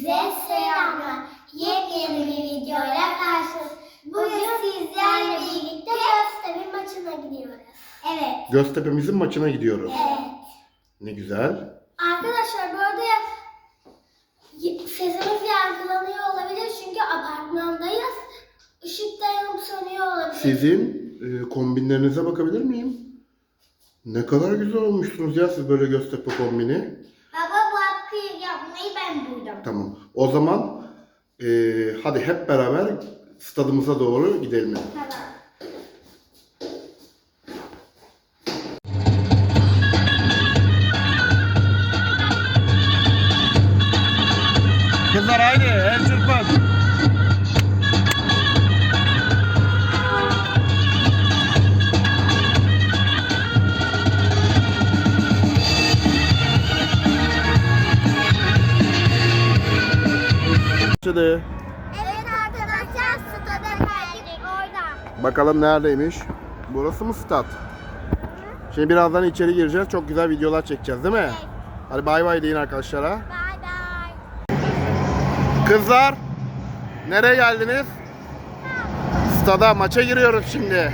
Hepinize selamlar. Yepyeni bir videoyla karşınız. Bugün sizlerle birlikte Göztepe maçına gidiyoruz. Evet. Göztepe'mizin maçına gidiyoruz. Evet. Ne güzel. Arkadaşlar bu arada sesimiz yankılanıyor olabilir çünkü apartmandayız. Işık da yanıp sönüyor olabilir. Sizin e, kombinlerinize bakabilir miyim? Ne kadar güzel olmuşsunuz ya siz böyle Göztepe kombini. Ben buydum. Tamam. O zaman e, hadi hep beraber stadımıza doğru gidelim. Tamam. Kızlar haydi Başladı. Evet arkadaşlar stada geldik orada. Bakalım neredeymiş? Burası mı stat? Şimdi birazdan içeri gireceğiz. Çok güzel videolar çekeceğiz değil mi? Hadi bay bay deyin arkadaşlara. Bay bay. Kızlar nereye geldiniz? Stada maça giriyoruz şimdi.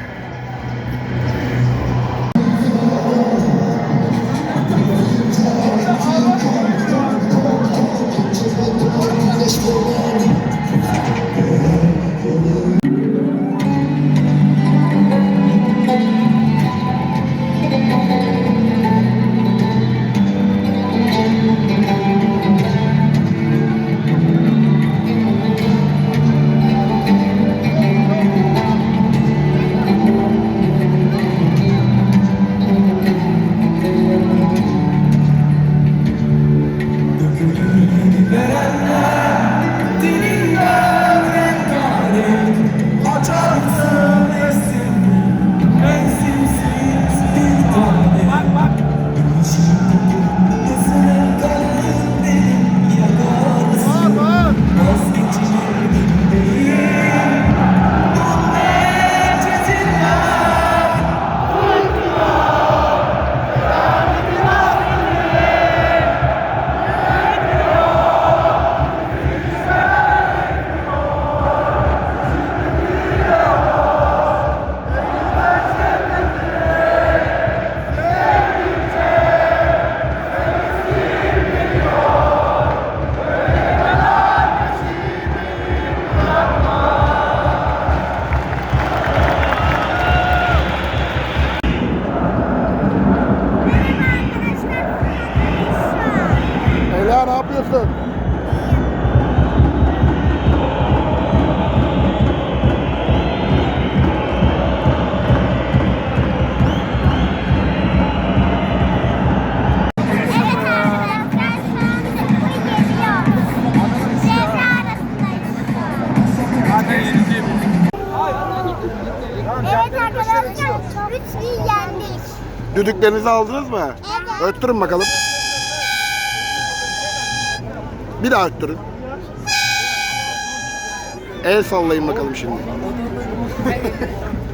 Yapıyorsun? Evet arkadaşlar şu an Sephora geliyoruz. Ceza arasındayız. Evet arkadaşlar 3 bir yendik. Düdüklerinizi aldınız mı? Evet. Öttürün bakalım. Bir daha öttürün. El sallayın bakalım şimdi.